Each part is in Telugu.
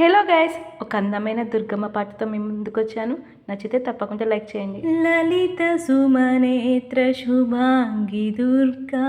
హలో గైస్ ఒక అందమైన దుర్గమ్మ పాటతో మేము ముందుకు వచ్చాను నచ్చితే తప్పకుండా లైక్ చేయండి. లలిత సుమనేత్ర శుభాంగి దుర్గా.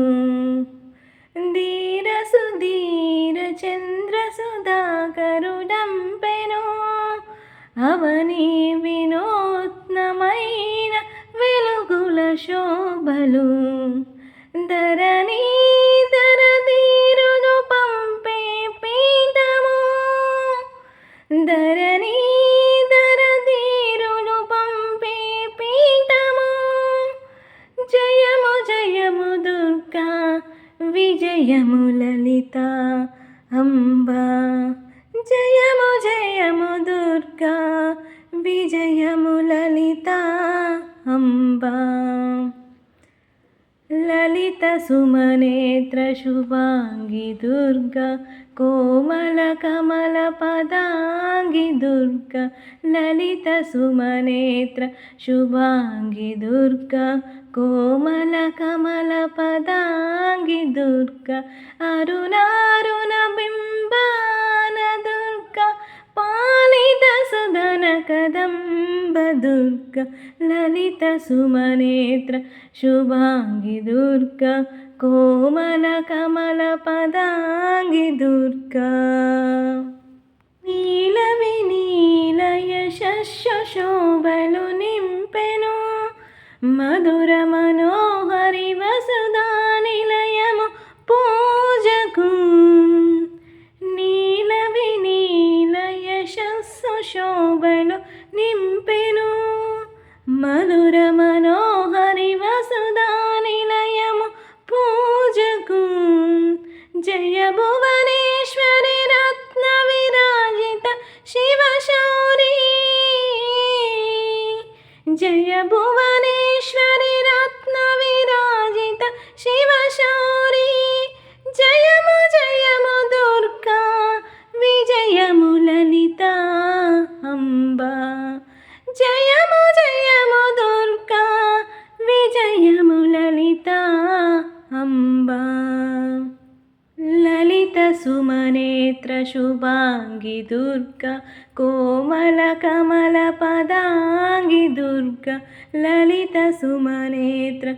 అవని వినూత్నమైన వెలుగుల శోభలు. ధరణి ధరదీరును పంపే పీఠము. ధరణి ధరదీరును పంపే పీఠము. జయము జయము దుర్గా విజయము లలిత అంబా. జయము జయము దుర్గా దుర్గా విజయము లలిత అంబా. లలిత సుమనేత్ర శుభాంగి దుర్గా కోమల కమల పదాంగి దుర్గా లలిత సుమనేత్ర శుభాంగి దుర్గా కోమల కమల పదాంగి దుర్గా అరుణారుణ బింబా దుర్గా లలిత సుమనేత్ర శుభాంగి దుర్గ కోమల కమల పదాంగి దుర్గ. నీల వినీలయ శోభలు నింపెను మధుర జయ భువనేశ్వరి రత్న విరాజిత శివ శౌరీ జయము జయము దుర్గా విజయము లలిత అంబ. జయము జయము దుర్గా విజయము లలిత అంబా. లలిత సుమనేత్ర శుభాంగి దుర్గా కోమల కమల పదాంగి దుర్గా లలిత సుమనేత్ర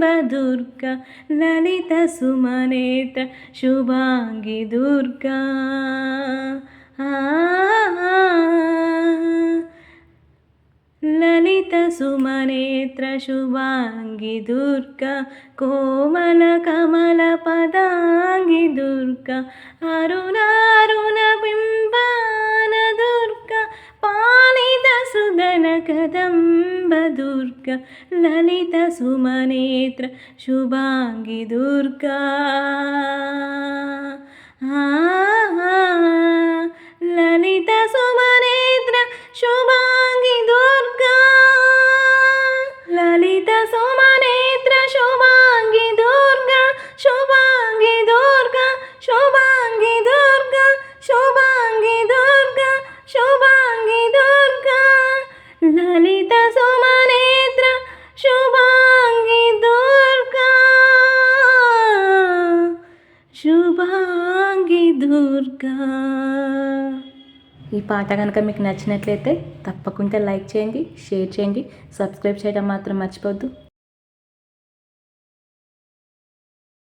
కదంబ లలిత సుమనేత్ర శుభాంగి దుర్గా. లలిత సుమనేత్ర శుభాంగి దుర్గా కోమల కమల పదాంగి దుర్గా అరుణారుణ బింబాన దుర్గా పాలిత సుదన కదం దుర్గా లలిత సుమనేత్ర శుభాంగి దుర్గా. ఆ, లలిత సుమనేత్ర దుర్గా. ఈ పాట కనుక మీకు నచ్చినట్లయితే తప్పకుండా లైక్ చేయండి షేర్ చేయండి సబ్స్క్రైబ్ చేయడం మాత్రం మర్చిపోద్దు